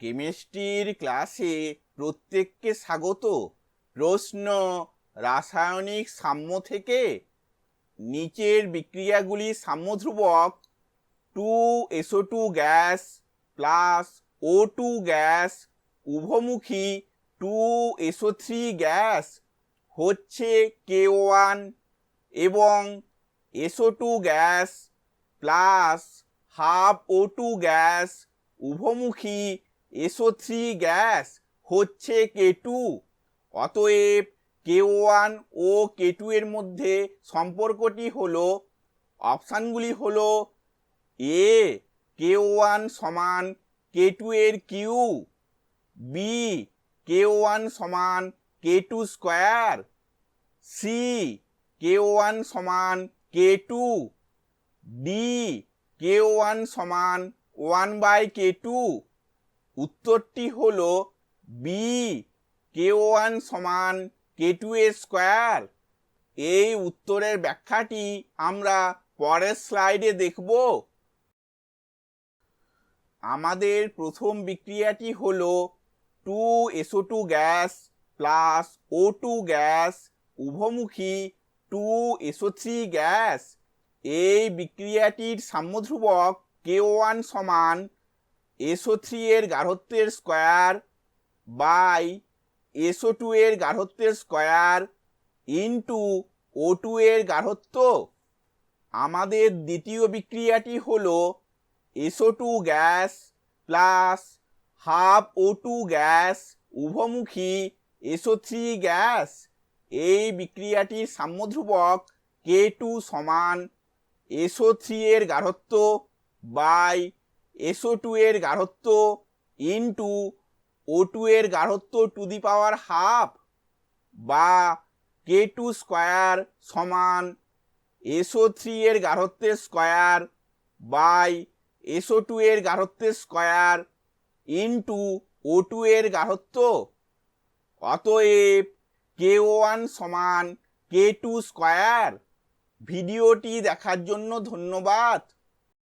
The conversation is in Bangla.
কেমিস্ট্রির ক্লাসে প্রত্যেককে স্বাগত। প্রশ্ন, রাসায়নিক সাম্য থেকে নিচের বিক্রিয়াগুলি সাম্যধ্রুবক। Two SO two gas plus O two gas উভমুখী two SO three gas হচ্ছে কে ওয়ান এবং SO two gas plus half O two gas উভমুখী SO three gas, হচ্ছে কে টু। অতএব কে ওয়ান ও কে টু এর মধ্যে সম্পর্কটি হলো, অপশানগুলি হলো এ, কে ওয়ান সমান কে টু এর কিউ, বি, কে ওয়ান সমান K two square, C, K one সমান K two, D, K one সমান ওয়ান বাই কে টু। উত্তরটি হল বি কে ওয়ান সমান কে টু এর স্কোয়ার এই উত্তরের ব্যাখ্যাটি আমরা পরের স্লাইডে দেখব। আমাদের প্রথম বিক্রিয়াটি হল two SO two gas plus O two gas, উভমুখী two SO three gas. এই বিক্রিয়াটির সাম্যধ্রুবক কে ওয়ান সমান এসও থ্রি এর গাঢ়ত্বের স্কোয়ার বাই এসও টু এর গাঢ়ত্বের স্কোয়ার ইন্টু ও টু এর গাঢ়ত্ব। আমাদের দ্বিতীয় বিক্রিয়াটি হলো SO two gas plus half O two gas উভমুখী SO three gas. এই বিক্রিয়াটির সাম্যধ্রুবক কে টু সমান এসও থ্রি এর গাঢ়ত্ব বাই এসও টু এর গাঢ়ত্ব ইন্টু ও টু এর গাঢ়ত্ব টু দি পাওয়ার হাফ বা কে টু স্কোয়ার সমান এসও থ্রি এর গাঢ়ত্বের স্কোয়ার বাই এসও টু এর গাঢ়ত্বের স্কোয়ার ইন্টু ও টু এর গাঢ়ত্ব। অতএব কে ওয়ান সমান কে টু স্কোয়ার ভিডিওটি দেখার জন্য ধন্যবাদ।